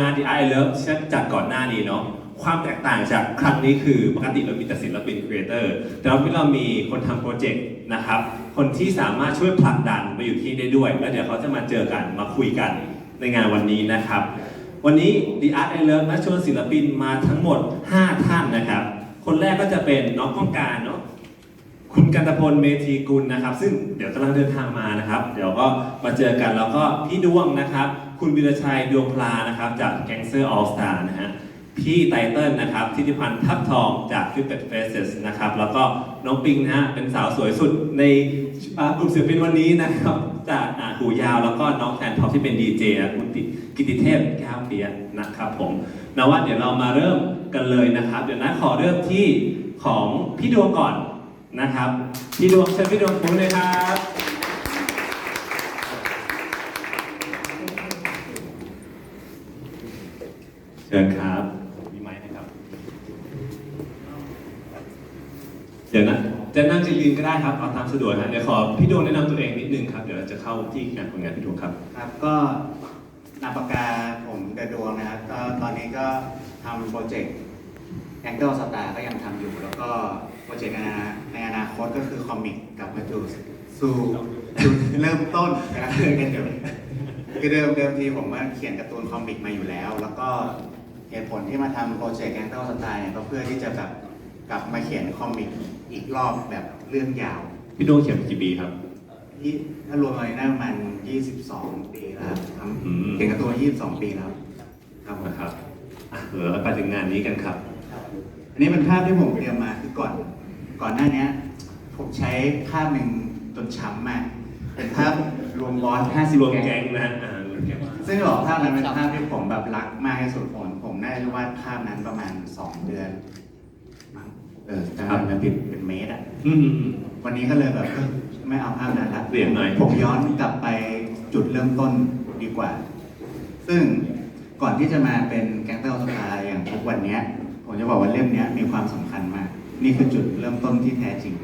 งาน The I Love ที่จัดก่อนหน้านี้เนาะความแตกต่างจากครั้งนี้คือปกติเรามีแต่ศิลปินครีเอเตอร์แต่เราเรามีคนทำโปรเจกต์นะครับ คนที่สามารถช่วยผลักดันมาอยู่ที่นี่ได้ด้วย แล้วเดี๋ยวเขาจะมาเจอกันมาคุยกันในงานวันนี้นะครับ วันนี้ The Art I Love นะชวนศิลปินมาทั้งหมด 5 ท่านนะครับ คนแรกก็จะเป็นน้องก้องการเนาะ คุณกันตพลเมธีกุลนะครับ ซึ่งเดี๋ยวกำลังเดินทางมานะครับ เดี๋ยวก็มาเจอกันแล้วก็พี่ดวงนะครับ คุณวิรชัยดวงพลานะครับ จากแก๊งเซอร์ออลสตาร์นะฮะพี่ไตเติ้ลนะครับทิติพันธ์ทับทองจาก f i t f a c e s นะครับ แล้วก็น้องปิงนะฮะเป็นสาวสวยสุดในอ่ากลุ่มศิลปินวันนี้นะครับ จากอ่าหูยาวแล้วก็น้องแทนท็อปที่เป็นดีเจคุณกิติเทพแก้วเปียนะครับผมนะว่าเดี๋ยวเรามาเริ่มกันเลยนะครับ เดี๋ยวนะขอเริ่มที่ของพี่ดวงก่อน นะครับพี่ดวงเชิญพี่ดวงพูดเลยครับเชิญครับมีไม้นะครับ เดี๋ยวนะจะนั่งจะยืนก็ได้ครับเอาตามสะดวกนะเดี๋ยวขอพี่ดวงแนะนำตัวเองนิดนึงครับเดี๋ยวเราจะเข้าที่งานผลงานพี่ดวงครับ ครับก็นามปากกาผมกระดวงนะครับก็ตอนนี้ก็ทำโปรเจกต์แองเกิลสตาร์ก็ยังทำอยู่ แล้วก็โปรเจกต์นอนา ในอนาคตก็คือคอมิกกลับมาจูสู่จุดเริ่มต้นนะครับคือเดิมคือเดิมเดิมทีผมว่าเขียนการ์ตูนคอมิกมาอยู่แล้ว แล้วก็เหตุผลที่มาทำโปรเจกต์แองเกิลสตาร์เนี่ยก็เพื่อที่จะแบบกลับมาเขียนคอมิกอีกรอบแบบเรื่องยาวพี่ดวงเขียนมากี่ปีครับที่ถ้ารวมอะไรน่าประมาณ22 ปีแล้วครับทอืมำเขียนการ์ตูน22 ปีแล้วครับนะครับอะเดี๋ยวเราไปถึงงานนี้กันครับ อันนี้เป็นภาพที่ผมเตรียมมาคือก่อน ก่อนหน้านี้ผมใช้ภาพหนึ่งจนช้ำมากเป็นภาพรวมบอส50รวมแก๊แก๊งงนะฮะอ่ารวมแก๊งซึ่งบอกภาพนั้นเป็นภาพที่ผมแบบรักมากที่สุดผมผมน่าจะวาดภาพนั้นประมาณ 2 เดือนมั้งเออจำไม่ผิดเป็นเมตรอะอืม วันนี้ก็เลยแบบเออไม่เอาภาพนั้นละเปลี่ยนหน่อย ผมย้อนกลับไปจุดเริ่มต้นดีกว่า ซึ่งก่อนที่จะมาเป็นแก๊งเตอร์สตาร์อย่างทุกวันเนี้ย ผมจะบอกว่าเล่มเนี้ยมีความสำคัญมาก นี่คือจุดเริ่มต้นที่แท้จริง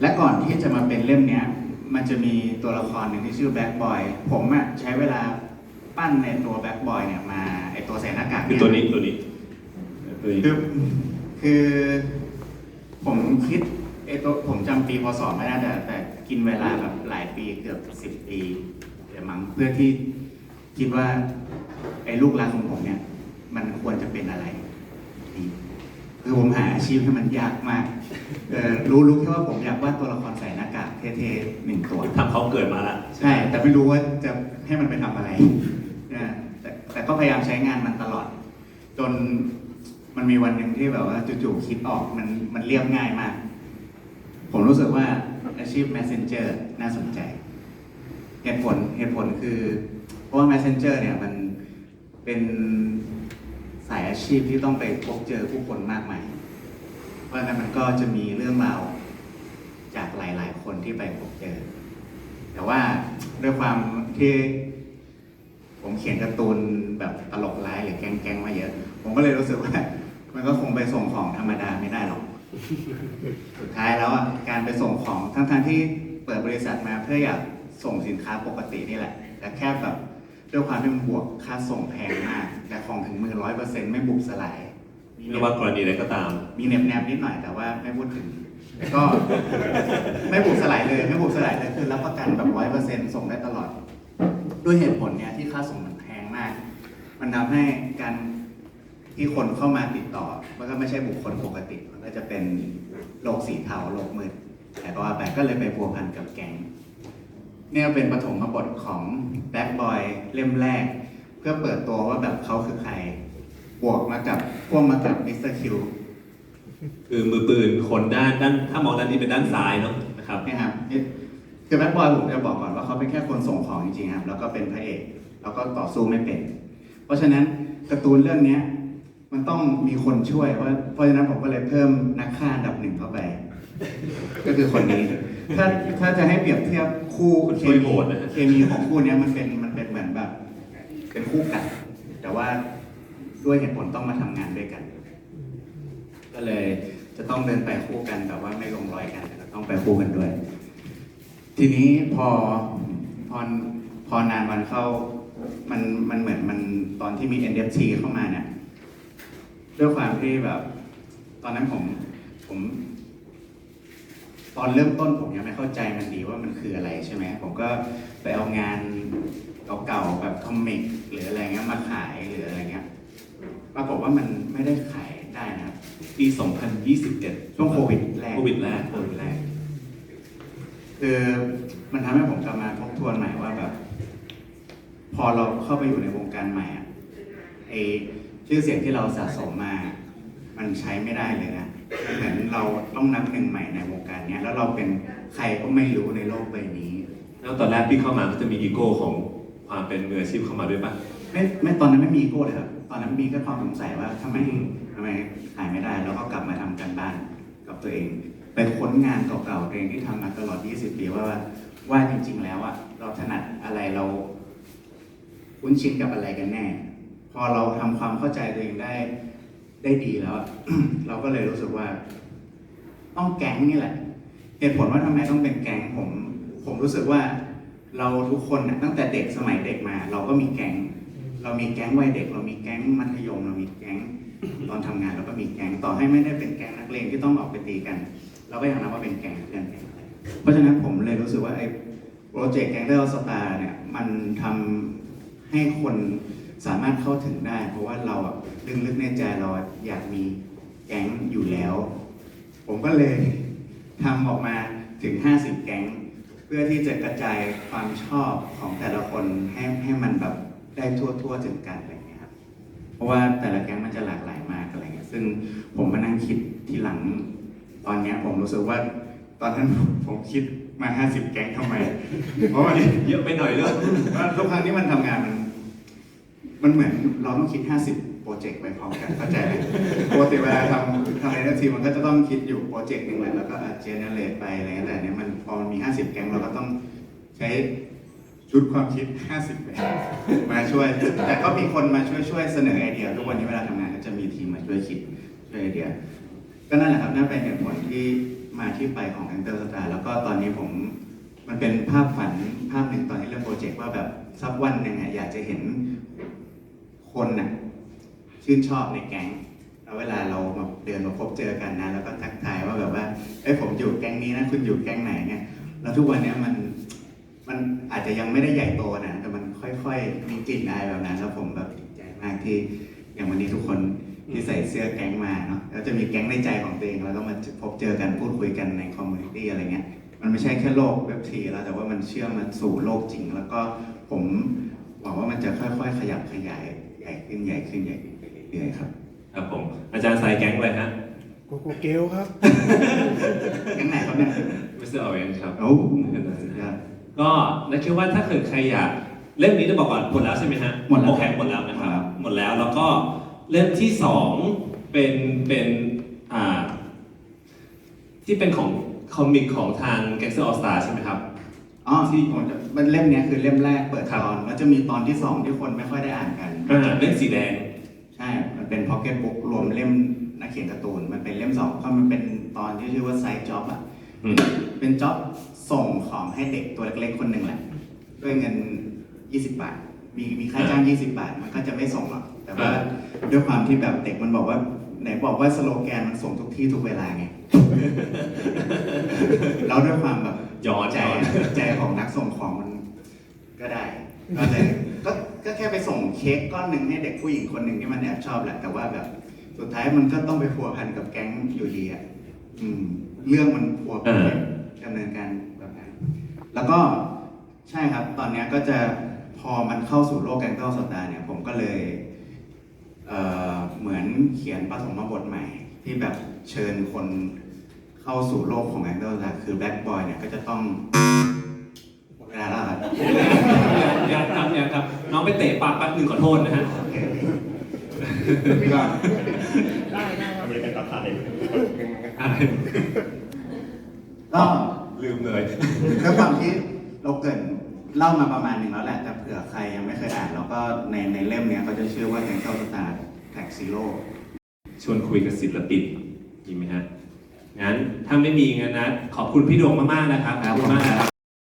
และก่อนที่จะมาเป็นเล่มเนี้ย มันจะมีตัวละครหนึ่งที่ชื่อแบ็คบอยผมอะใช้เวลาปั้นในตัวแบ็คบอยเนี่ยมาไอตัวใส่หน้ากากคือเยตัวนี้ตัวนี้ตัวนี้คือคือผมคิดไอ้ตัวผมจำปีพศไม่ได้แต่แต่กินเวลาแบบหลายปีเกือบสิบปีเดี๋ยวมั้งเพื่อที่คิดว่าไอ้ลูกรักของผมเนี่ย มันควรจะเป็นอะไรดี คือผมหาอาชีพให้มันยากมากเออรู้รู้แค่ว่าผมอยากวาดตัวละครใส่หน้ากากเท่ๆหนึ่งตัว ทำเขาเกิดมาแล้วใช่ แต่ไม่รู้ว่าจะให้มันไปทำอะไรนะแต่แต่ก็พยายามใช้งานมันตลอด จนมันมีวันหนึ่งที่แบบว่าจู่ๆคิดออกมันมันเรียบง่ายมาก ผมรู้สึกว่าอาชีพ messenger น่าสนใจ เหตุผลเหตุผลคือ เพราะว่า messenger เนี่ยมันเป็น สายอาชีพที่ต้องไปพบเจอผู้คนมากมาย เพราะฉะนั้นมันก็จะมีเรื่องราวจากหลาย ๆ คนที่ไปพบเจอ แต่ว่าด้วยความที่ผมเขียนการ์ตูนแบบตลกร้ายหรือแกล้งๆมาเยอะ ผมก็เลยรู้สึกว่า มันก็คงไปส่งของธรรมดาไม่ได้หรอก สุดท้ายแล้วการไปส่งของทั้งๆที่เปิดบริษัทมาเพื่ออยากส่งสินค้าปกตินี่แหละ แต่แค่แบบ ด้วยความที่มันบวกค่าส่งแพงมาก แต่ของถึงมือร้อยเปอร์เซ็นต์ไม่บุบสลายไม่ว่ากรณีใดก็ตาม มีเน็บแนบนิดหน่อยแต่ว่าไม่พูดถึงแต่ก็ ไม่บุกสลายเลยไม่บุกสลายเลยคือรับประกันแบบร้อยเปอร์เซ็นต์ส่งได้ตลอด ด้วยเหตุผลเนี้ยที่ค่าส่งมันแพงมาก มันทำให้การที่คนเข้ามาติดต่อ มันก็ไม่ใช่บุคคลปกติ มันก็จะเป็นโลกสีเทาโลกมืดแต่ก็ว่าไปก็เลยไปพัวพันกับแก๊ง เนี่ยเป็นปฐมบทของแบ็คบอยเล่มแรก เพื่อเปิดตัวว่าแบบเขาคือใคร บวกมากับพ่วงมากับมิสเตอร์คิวคือมือปืนคนด้านด้านถ้ามองด้านนี้เป็นด้านซ้ายเนาะนะครับเนี่ยครับนี่คือแบ็คบอยผมจะบอกก่อนว่าเขาเป็นแค่คนส่งของจริงๆครับแล้วก็เป็นพระเอกแล้วก็ต่อสู้ไม่เป็น เพราะฉะนั้นการ์ตูนเรื่องเนี้ยมันต้องมีคนช่วยเพราะเพราะฉะนั้นผมก็เลยเพิ่มนักฆ่าอันดับหนึ่งเข้าไป ก็คือคนนี้ ถ้าถ้าจะให้เปรียบเทียบคู่ช่วยโหดนะฮะเคมีของคู่เนี้ยมันเป็นมันเป็นเหมือนแบบ เป็นคู่กัน แต่ว่าด้วยเหตุผลต้องมาทำงานด้วยกัน ก็เลยจะต้องเดินไปคู่กันแต่ว่าไม่ลงรอยกันแต่ก็ต้องไปคู่กันด้วย ทีนี้พอพอพอนานวันเข้ามันมันเหมือนมันตอนที่มี NFT เข้ามาเนี่ยด้วยความที่แบบ ตอนนั้นผมผม ตอนเริ่มต้นผมยังไม่เข้าใจมันดีว่ามันคืออะไรใช่ไหมผมก็ไปเอางานเก่าๆแบบคอมิกหรืออะไรเงี้ยมาขายหรืออะไรเงี้ยปรากฏว่ามันไม่ได้ขายได้นะครับปี 2027 ช่วงโควิดแรกโควิดแรกโควิดแรกคือมันทำให้ผมกลับมาทบทวนใหม่ว่าแบบ พอเราเข้าไปอยู่ในวงการใหม่อะไอชื่อเสียงที่เราสะสมมา มันใช้ไม่ได้เลยนะมันเหมือนเราต้องนับหนึ่งใหม่ในวงการเนี้ยแล้วเราเป็นใครก็ไม่รู้ในโลกใบนี้ แล้วตอนแรกพี่เข้ามาก็จะมีอีโก้ของความเป็นมืออาชีพเข้ามาด้วยปะไม่ไม่ตอนนั้นไม่มีอีโก้เลยครับตอนนั้นมีแค่ความสงสัยว่าทำไมทำไมขายไม่ได้ แล้วก็กลับมาทำกันบ้านกับตัวเอง ไปค้นงานเก่าๆตัวเองที่ทำมาตลอด 20 ปีว่าว่าจริง ๆ แล้วอะเราถนัดอะไรเราคุ้นชินกับอะไรกันแน่ พอเราทำความเข้าใจตัวเองได้ ได้ดีแล้ว เราก็เลยรู้สึกว่า ต้องแก๊งนี่แหละ เหตุผลว่าทำไมต้องเป็นแก๊งผม ผมรู้สึกว่าเราทุกคนนะตั้งแต่เด็กสมัยเด็กมา เราก็มีแก๊ง เรามีแก๊งวัยเด็ก เรามีแก๊งมัธยม เรามีแก๊งตอนทำงานเราก็มีแก๊งต่อให้ไม่ได้เป็นแก๊งนักเลงที่ต้องออกไปตีกัน เราก็ยังนับว่าเป็นแก๊งเพื่อนเพราะฉะนั้นผมเลยรู้สึกว่าไอ้โปรเจกต์แก๊งเดลสตาร์เนี่ยมันทำให้คน สามารถเข้าถึงได้ เพราะว่าเราอะลึกๆในใจเราอยากมีแก๊งอยู่แล้ว ผมก็เลยทำออกมาถึง 50 แก๊ง เพื่อที่จะกระจายความชอบของแต่ละคนให้ให้มันแบบได้ทั่วทั่วๆถึงกันอะไรอย่างเงี้ยครับเพราะว่าแต่ละแก๊งมันจะหลากหลายมากอะไรเงี้ยซึ่งผมมานั่งคิดทีหลัง ตอนเนี้ยผมรู้สึกว่าตอนนั้นผมคิดมา 50 แก๊งทำไม เพราะว่าเยอะไปหน่อยเลยว่าทุกครั้งที่มันทำงานมัน มันเหมือนเราต้องคิด 50 โปรเจกต์ไปพร้อมกันเข้าใจไหมปกติเวลาทำทำในทีมันก็จะต้องคิดอยู่โปรเจกต์หนึ่งแหละแล้วก็เจเนเรตไปอะไรเงี้ยแต่เนี้ยมันพอมันมี 50 แก๊งเราก็ต้องใช้ชุดความคิด 50แบบมาช่วย แต่ก็มีคนมาช่วยช่วยเสนอไอเดีย ทุกวันนี้เวลาทำงานก็จะมีทีมมาช่วยคิดช่วยไอเดีย ก็นั่นแหละครับนั่นเป็นเหตุผลที่มาที่ไปของ a n g e l Star แล้วก็ตอนนี้ผมมันเป็นภาพฝันภาพหนึ่งตอนที่เริ่มโปรเจกต์ว่าแบบสักวันหนึ่งอยากจะเห็น คนน่ะชื่นชอบในแก๊งแล้วเวลาเรามาเดินมาพบเจอกันนะ แล้วก็ทักทายว่าแบบว่าเอ้ยผมอยู่แก๊งนี้นะคุณอยู่แก๊งไหนเนี่ยแล้วทุกวันเนี้ยมันมันอาจจะยังไม่ได้ใหญ่โตนะแต่มันค่อยๆมีกลิ่นอายแบบนั้นแล้วผมแบบดีใจมากที่อย่างวันนี้ทุกคนที่ใส่เสื้อแก๊งมาเนาะแล้วจะมีแก๊งในใจของตัวเองแล้วก็มาพบเจอกันพูดคุยกันในคอมมูนิตี้อะไรเงี้ยมันไม่ใช่แค่โลกเว็บทีแล้วแต่ว่ามันเชื่อมมันสู่โลกจริง แล้วก็ผมหวังว่ามันจะค่อย ๆ ขยับขยาย ใหญ่ขึ้นใหญ่ขึ้นใหญ่ขึ้นไปเรื่อยๆครับ ครับผม อาจารย์สายแก๊งเลยฮะโกโกเกลครับยังไงครับเนี่ยมิสเตอร์ออเรนจ์ครับโอ้สุดยอดก็นักคิดว่าถ้าเกิดใครอยากเล่มนี้จะบอกก่อนหมดแล้วใช่ไหมฮะหมดแล้วโอเคหมดแล้วนะครับหมดแล้วหมดแล้วแล้วก็เล่มที่สองเป็นเป็นอ่าที่เป็นของคอมิกของทาง Gangster All Star ใช่ไหมครับ อ๋อที่ผมจะมันเล่มเนี้ยคือเล่มแรกเปิดครับตอนแล้วจะมีตอนที่สองที่คนไม่ค่อยได้อ่านกัน อ่าเล่มสีแดง ใช่ มันเป็นพ็อกเก็ตบุ๊กรวมเล่มนักเขียนการ์ตูน มันเป็นเล่มสองเพราะมันเป็นตอนที่ชื่อว่าไซจ็อบอะ อืม เป็นจ็อบส่งของให้เด็กตัวเล็กๆคนหนึ่งแหละ ด้วยเงิน 20 บาท มีมีค่าจ้าง 20 บาท มันก็จะไม่ส่งหรอก แต่ว่าด้วยความที่แบบเด็กมันบอกว่า ไหนบอกว่าสโลแกนมันส่งทุกที่ทุกเวลาไง แล้วด้วยความแบบ ย้อนใจย้อนใจของนักส่งของมันก็ได้ก็เลยก็ก็แค่ไปส่งเค้กก้อนหนึ่งให้เด็กผู้หญิงคนหนึ่งที่มันแอบชอบแหละแต่ว่าแบบ สุดท้ายมันก็ต้องไปพัวพันกับแก๊งอยู่ดีอะอืม เรื่องมันพัวพันอ่าดำเนินการแบบนั้นแล้วก็ใช่ครับ ตอนเนี้ยก็จะพอมันเข้าสู่โลกแกงเกิลสตาร์เนี่ย ผมก็เลยเอ่อเหมือนเขียนปฐมบทใหม่ ที่แบบเชิญคน เข้าสู่โลกของแองเกิลสตาร์คือแบล็ k บอยเนี่ยก็จะต้องหมดเวลาแล้วครับยังครับยังครับน้องไปเตะปากแป๊บหนึ่งขอโทษนะฮะโอเคก็ได้ได้ครับอเมริกันตัดขาดเองก็ลืมเลยด้วยความที่เราเกรินเล่ามาประมาณหนึ่งแล้วแหละ แต่เผื่อใครยังไม่เคยอ่าน แล้วก็ในในเล่มเนี้ยก็จะชื่อว่าแองเกิลสตาร์แท็กซิโชวนคุยกับศิลปินดีไหมฮะ งั้นถ้าไม่มีงั้นนะขอบคุณพี่ดวงมากๆนะครับขอบคุณมากครับ